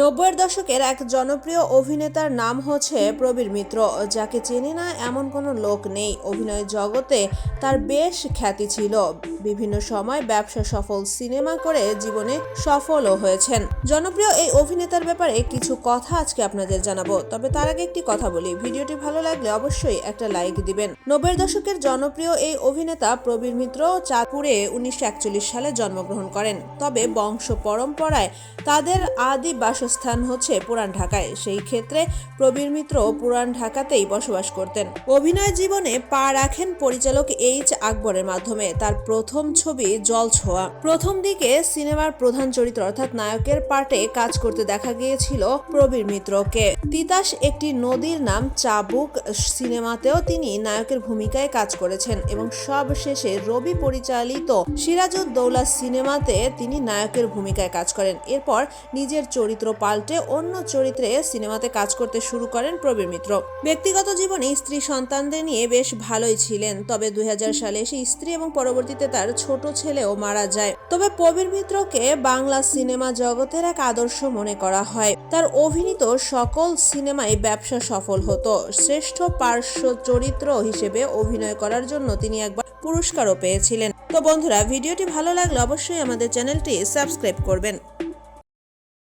নব্বইয়ের দশকের এক জনপ্রিয় অভিনেতার নাম হচ্ছে প্রবীর মিত্র, যাকে চেনে না এমন কোনো লোক নেই। অভিনয় জগতে তার বেশ খ্যাতি ছিল। বিভিন্ন সময় ব্যবসা সফল সিনেমা করে জীবনে সফলও হয়েছেন। জনপ্রিয় এই অভিনেতার ব্যাপারে কিছু কথা আজকে আপনাদের জানাব। তবে তার আগে একটি কথা বলি। ভিডিওটি ভালো লাগলে অবশ্যই একটা লাইক দিবেন। নব্বইয়ের দশকের জনপ্রিয় এই অভিনেতা প্রবীর মিত্র চাঁদপুরে উনিশশো একচল্লিশ সালে জন্মগ্রহণ করেন। তবে বংশ পরম্পরায় তাদের আদি বাসস্থান হচ্ছে পুরান ঢাকায়। সেই ক্ষেত্রে প্রবীর মিত্র পুরান ঢাকাতেই বসবাস করতেন। অভিনয় জীবনে পা রাখেন পরিচালক এইচ আকবরের মাধ্যমে। তার প্রথম ছবি জল ছোঁয়া। প্রথম দিকে সিনেমার প্রধান চরিত্র অর্থাৎ নায়কের পার্টে কাজ করতে দেখা গিয়েছিল প্রবীর মিত্রকে। তিতাস একটি নদীর নাম চাবুক সিনেমাতেও তিনি নায়কের ভূমিকায় কাজ করেছেন এবং সব শেষে রবি পরিচালিত সিরাজউদ্দৌলা সিনেমাতে তিনি নায়কের ভূমিকায় কাজ করেন। এরপর নিজের চরিত্র পাল্টে অন্য চরিত্রে সিনেমাতে কাজ করতে শুরু করেন প্রবীর মিত্র। ব্যক্তিগত জীবনে স্ত্রী সন্তানদের নিয়ে বেশ ভালোই ছিলেন, তবে দুই হাজার সালে এসে স্ত্রী এবং পরবর্তীতে তার ছোট ছেলেও মারা যায়। তবে প্রবীর মিত্রকে বাংলা সিনেমা জগতের এক আদর্শ মনে করা হয়। তার অভিনীত সকল সিনেমায় ব্যবসা সফল হতো। শ্রেষ্ঠ পার্শ্ব চরিত্র হিসেবে অভিনয় করার জন্য তিনি একবার পুরস্কারও পেয়েছিলেন। তো বন্ধুরা, ভিডিওটি ভালো লাগলে অবশ্যই আমাদের চ্যানেলটি সাবস্ক্রাইব করবেন।